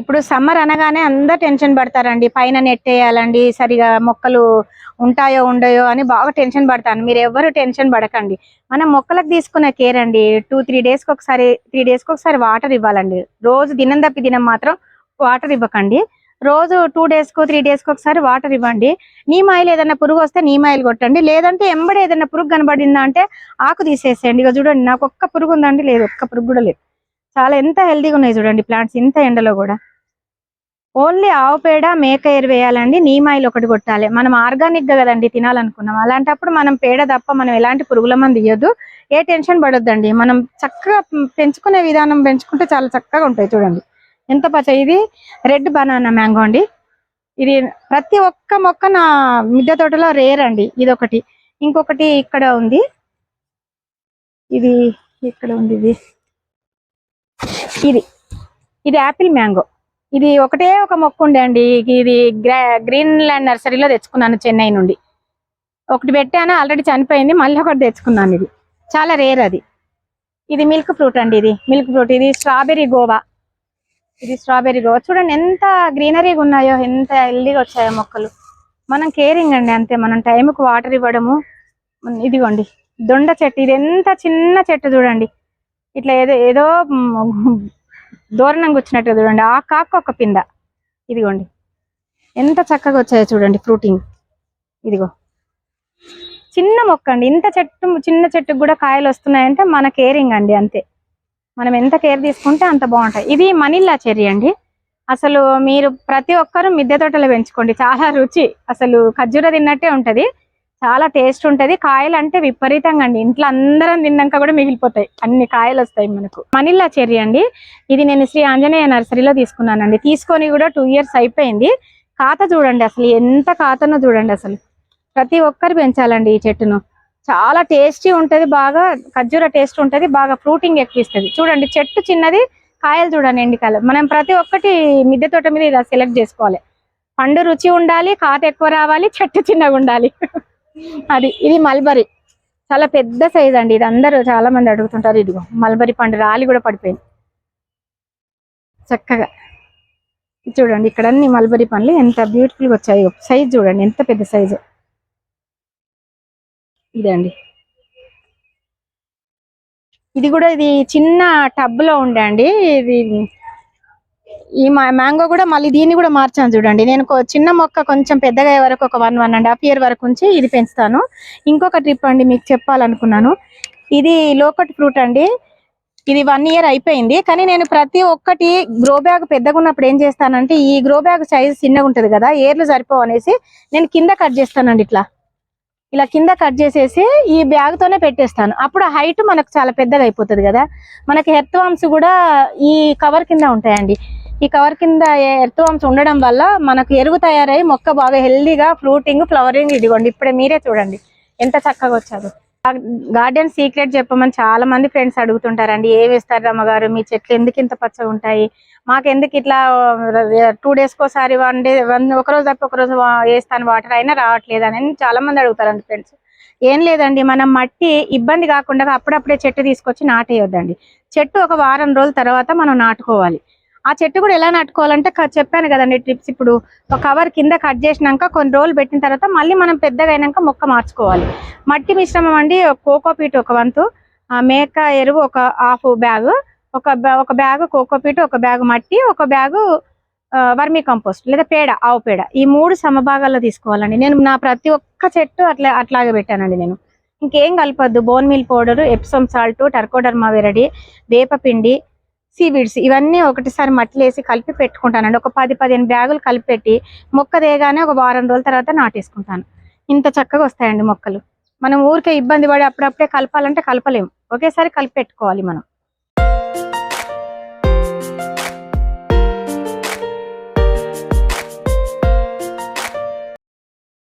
ఇప్పుడు సమ్మర్ అనగానే అందరు టెన్షన్ పడతారండి. పైన నెట్టేయాలండి సరిగా మొక్కలు ఉంటాయో ఉండయో అని బాగా టెన్షన్ పడతాను. మీరు ఎవరు టెన్షన్ పడకండి. మనం మొక్కలకు తీసుకునే కేర్ అండి. టూ త్రీ డేస్కి ఒకసారి త్రీ డేస్కి ఒకసారి వాటర్ ఇవ్వాలండి. రోజు దినం తప్పి దినం మాత్రం వాటర్ ఇవ్వకండి. రోజు టూ డేస్కు త్రీ డేస్కి ఒకసారి వాటర్ ఇవ్వండి. నీమాయిల్ ఏదైనా పురుగు వస్తే నీమాయిల్ కొట్టండి. లేదంటే ఎంబడి ఏదైనా పురుగు కనబడిందా అంటే ఆకు తీసేసేయండి. ఇక చూడండి నాకు ఒక్క పురుగు ఉందండి లేదు. ఒక్క పురుగు కూడా లేదు. చాలా ఎంత హెల్తీగా ఉన్నాయి చూడండి ప్లాంట్స్ ఇంత ఎండలో కూడా. ఓన్లీ ఆవు పేడ మేక ఎరువు వేయాలండి నీమాయిల్ ఒకటి కొట్టాలి. మనం ఆర్గానిక్గా కదండి తినాలనుకున్నాం. అలాంటప్పుడు మనం పేడ తప్ప మనం ఎలాంటి పురుగుల మంది ఇవ్వద్దు ఏ టెన్షన్ పడొద్దండి. మనం చక్కగా పెంచుకునే విధానం పెంచుకుంటే చాలా చక్కగా ఉంటాయి చూడండి. ఎంత పచ్చ ఇది? రెడ్ బనానా మ్యాంగో అండి. ఇది ప్రతి ఒక్క మొక్క నా మిద్దె తోటలో రేర్ అండి. ఇది ఒకటి ఇంకొకటి ఇక్కడ ఉంది. ఇది ఇక్కడ ఉంది ఇది. ఇది. ఇది యాపిల్ మ్యాంగో. ఇది ఒకటే ఒక మొక్క ఉండే అండి. ఇది గ్రీన్ ల్యాండ్ నర్సరీలో తెచ్చుకున్నాను చెన్నై నుండి. ఒకటి పెట్టాను ఆల్రెడీ చనిపోయింది. మళ్ళీ ఒకటి తెచ్చుకున్నాను ఇది. చాలా రేర్ అది. ఇది మిల్క్ ఫ్రూట్ అండి ఇది. Milk fruit. ఇది స్ట్రాబెర్రీ గోవా. ఇది స్ట్రాబెర్రీ గోవా. చూడండి ఎంత గ్రీనరీగా ఉన్నాయో ఎంత హెల్దీగా వచ్చాయో మొక్కలు. మనం కేరింగ్ అండి అంతే. మనం టైంకు వాటర్ ఇవ్వడము. ఇదిగోండి. దొండ చెట్టు. ఇది ఎంత చిన్న చెట్టు చూడండి. ఇట్లా ఏదో ఏదో దూరణంగా దూరణం చూడండి. ఆ కాక ఒక పింద. ఇదిగోండి. ఎంత చక్కగా వచ్చాయో చూడండి ఫ్రూటింగ్. ఇదిగో. చిన్న మొక్క అండి. ఇంత చెట్టు చిన్న చెట్టుకు కూడా కాయలు వస్తున్నాయంటే మన కేరింగ్ అండి అంతే. మనం ఎంత కేర్ తీసుకుంటే అంత బాగుంటాయి. ఇది మనీలా చెర్రీ అండి. అసలు మీరు ప్రతి ఒక్కరూ మిద్దె తోటలో పెంచుకోండి. చాలా రుచి. అసలు ఖర్జూర తిన్నట్టే ఉంటది. చాలా టేస్ట్ ఉంటది. కాయలు అంటే విపరీతంగా అండి. ఇంట్లో అందరం తిన్నాక కూడా మిగిలిపోతాయి. అన్ని కాయలు వస్తాయి మనకు. మనిల్లా చెర్రీ అండి. ఇది నేను శ్రీ ఆంజనేయ నర్సరీలో తీసుకున్నానండి. తీసుకొని కూడా టూ ఇయర్స్ అయిపోయింది. ఖాత చూడండి అసలు ఎంత ఖాతనో చూడండి అసలు. ప్రతి ఒక్కరు పెంచాలండి ఈ చెట్టును. చాలా టేస్టీ ఉంటది. బాగా ఖర్జూర టేస్ట్ ఉంటది. బాగా ఫ్రూటింగ్ ఎక్కువ ఇస్తుంది. చూడండి చెట్టు చిన్నది. కాయలు చూడండి ఎండికాయలు. మనం ప్రతి ఒక్కటి మిద్దె తోట మీద ఇలా సెలెక్ట్ చేసుకోవాలి. పండు రుచి ఉండాలి కాత ఎక్కువ రావాలి చెట్టు చిన్నగా ఉండాలి. అది ఇది మల్బరీ. చాలా పెద్ద సైజ్ అండి. ఇది అందరూ చాలా మంది అడుగుతుంటారు ఇదిగో మల్బరీ పండు రాలి కూడా పడిపోయింది. చక్కగా. చూడండి ఇక్కడ అన్ని మల్బరీ పండ్లు ఎంత బ్యూటిఫుల్ వచ్చాయి. సైజ్ చూడండి ఎంత పెద్ద సైజు ఇదండి ఇది కూడా ఇది చిన్న టబ్లో ఉండే అండి. ఇది ఈ మ్యాంగో కూడా మళ్ళీ దీన్ని కూడా మార్చాను చూడండి. నేను చిన్న మొక్క కొంచెం పెద్దగా అయ్యే వరకు ఒక one one and half year వరకు ఉంచి ఇది పెంచుతాను. ఇంకొక ట్రిప్ అండి మీకు చెప్పాలనుకున్నాను. ఇది లోకట్ ఫ్రూట్ అండి. ఇది వన్ ఇయర్ అయిపోయింది. కానీ నేను ప్రతి ఒక్కటి గ్రో బ్యాగ్ పెద్దగా ఉన్నప్పుడు ఏం చేస్తానంటే ఈ గ్రో బ్యాగ్ సైజ్ చిన్నగా ఉంటది కదా ఏర్లు సరిపోవు అనేసి నేను కింద కట్ చేస్తానండి ఇట్లా. ఇలా కింద కట్ చేసేసి ఈ బ్యాగ్ తోనే పెట్టేస్తాను. అప్పుడు హైట్ మనకు చాలా పెద్దగా అయిపోతుంది కదా. మనకి హెర్త్ వామ్స్ కూడా ఈ కవర్ కింద ఉంటాయండి. ఈ కవర్ కింద ఎర్త్ వామ్స్ ఉండడం వల్ల మనకు ఎరువు తయారై మొక్క బాగా హెల్దీగా ఫ్రూటింగ్ ఫ్లవరింగ్ ఇదిగోండి. ఇప్పుడే మీరే చూడండి. ఎంత చక్కగా వచ్చారు. గార్డెన్ సీక్రెట్ చెప్పమని చాలా మంది ఫ్రెండ్స్ అడుగుతుంటారండి. ఏమి వేస్తారు రమ్మగారు మీ చెట్లు ఎందుకు ఇంత పచ్చగా ఉంటాయి? మాకు ఎందుకు ఇట్లా టూ డేస్కి ఒకసారి వన్ డే వన్ ఒక రోజు తప్పి ఒక రోజు వేస్తాను వాటర్ అయినా రావట్లేదు అని చాలా మంది అడుగుతారండి ఫ్రెండ్స్. ఏం లేదండి మనం మట్టి ఇబ్బంది కాకుండా అప్పుడప్పుడే చెట్టు తీసుకొచ్చి నాటేయొద్దండి. చెట్టు ఒక వారం రోజుల తర్వాత మనం నాటుకోవాలి. ఆ చెట్టు కూడా ఎలా నాటుకోవాలంటే చెప్పాను కదండి ట్రిప్స్ ఇప్పుడు ఒక కవర్ కింద కట్ చేసినాక కొన్ని రోజులు పెట్టిన తర్వాత మళ్ళీ మనం పెద్దగా అయినాక మొక్క మార్చుకోవాలి. మట్టి మిశ్రమం అండి కోకోపీట్ ఒక వంతు ఆ మేక ఎరువు ఒక హాఫ్ బ్యాగ్ ఒక ఒక బ్యాగ్ కోకోపీట్ ఒక బ్యాగ్ మట్టి ఒక బ్యాగు వర్మీ కంపోస్ట్ లేదా పేడ ఆవు పేడ. ఈ మూడు సమభాగాల్లో తీసుకోవాలండి. నేను నా ప్రతి ఒక్క చెట్టు అట్లా అట్లాగే పెట్టానండి నేను. ఇంకేం కలపద్దు. Bone meal powder Epsom salt trichoderma viride వేపపిండి seaweeds ఇవన్నీ ఒకటిసారి మట్టిలో వేసి కలిపి పెట్టుకుంటానండి. ఒక పది పదిహేను బ్యాగులు కలిపి పెట్టి మొక్క దేగానే ఒక వారం రోజుల తర్వాత నాటేసుకుంటాను. ఇంత చక్కగా వస్తాయండి మొక్కలు. మనం ఊరికే ఇబ్బంది పడి అప్పుడప్పుడే కలపాలంటే కలపలేము. ఒకేసారి కలిపి పెట్టుకోవాలి మనం.